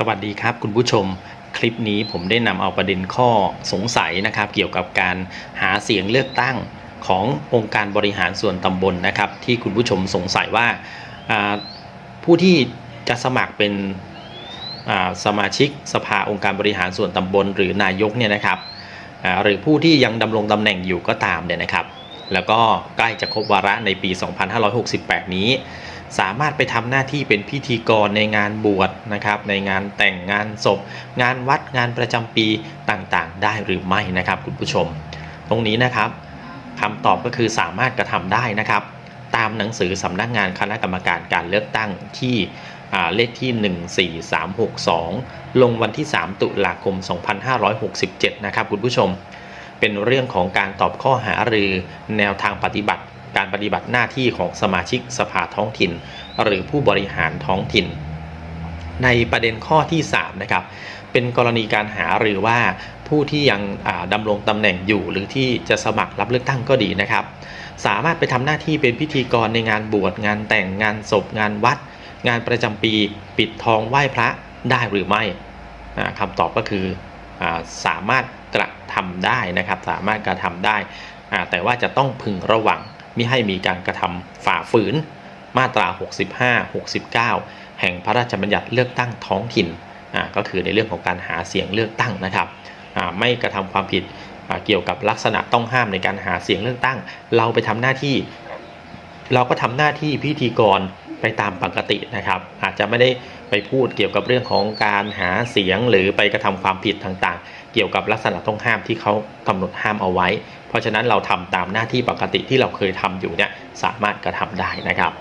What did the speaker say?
สวัสดีครับคุณผู้ชมคลิปนี้ผมได้นำเอาประเด็นข้อสงสัยนะครับ เกี่ยวกับการหาเสียงเลือกตั้งขององค์การบริหารส่วนตำบลนะครับ ที่คุณผู้ชมสงสัยว่าผู้ที่จะสมัครเป็นสมาชิกสภาองค์การบริหารส่วนตำบล หรือนายกเนี่ยนะครับหรือผู้ที่ยังดำรงตำแหน่งอยู่ก็ตามเนี่ยนะครับ แล้วก็ใกล้จะครบวาระในปี 2568 นี้ สามารถไปทำหน้าที่เป็นพิธีกรในงานบวชนะครับ ในงานแต่งงานศพ งานวัดงานประจำปีต่างๆ ได้หรือไม่นะครับคุณผู้ชม ตรงนี้นะครับคำตอบก็คือสามารถกระทำได้นะครับ ตามหนังสือสำนักงานคณะกรรมการการเลือกตั้งที่เลขที่ 14362 ลงวันที่ 3 ตุลาคม 2567 นะครับคุณผู้ชม เป็นเรื่องของการตอบข้อหารือแนวทางปฏิบัติ การปฏิบัติหน้าที่ของสมาชิกสภาท้องถิ่น หรือผู้บริหารท้องถิ่น ในประเด็นข้อที่3นะครับเป็นกรณีการหารือว่าผู้ที่ยังอ่าดำรงตำแหน่งอยู่ หรือที่จะสมัครรับเลือกตั้งก็ดีนะครับ สามารถไปทำหน้าที่เป็นพิธีกรในงานบวชงานแต่งงานศพงานวัด งานประจำปี ปิดทองไหว้พระได้หรือไม่อ่าคำตอบก็คืออสามารถ กระทำได้นะครับ สามารถกระทำได้ แต่ว่าจะต้องพึงระวังมิให้มีการกระทำฝ่าฝืน มาตรา 65 69 แห่งพระราชบัญญัติเลือกตั้งท้องถิ่นก็คือในเรื่องของการหาเสียงเลือกตั้งนะครับไม่กระทำความผิดเกี่ยวกับลักษณะต้องห้ามในการหาเสียงเลือกตั้ง เราไปทำหน้าที่ เราก็ทำหน้าที่พิธีกร ไปตามปกตินะครับ อาจจะไม่ได้ไปพูดเกี่ยวกับเรื่องของการหาเสียงหรือไปกระทำความผิดต่างๆ เกี่ยวกับลักษณะต้องห้ามที่เขากำหนดห้ามเอาไว้ เพราะฉะนั้นเราทำตามหน้าที่ปกติที่เราเคยทำอยู่เนี่ยสามารถกระทำได้นะครับ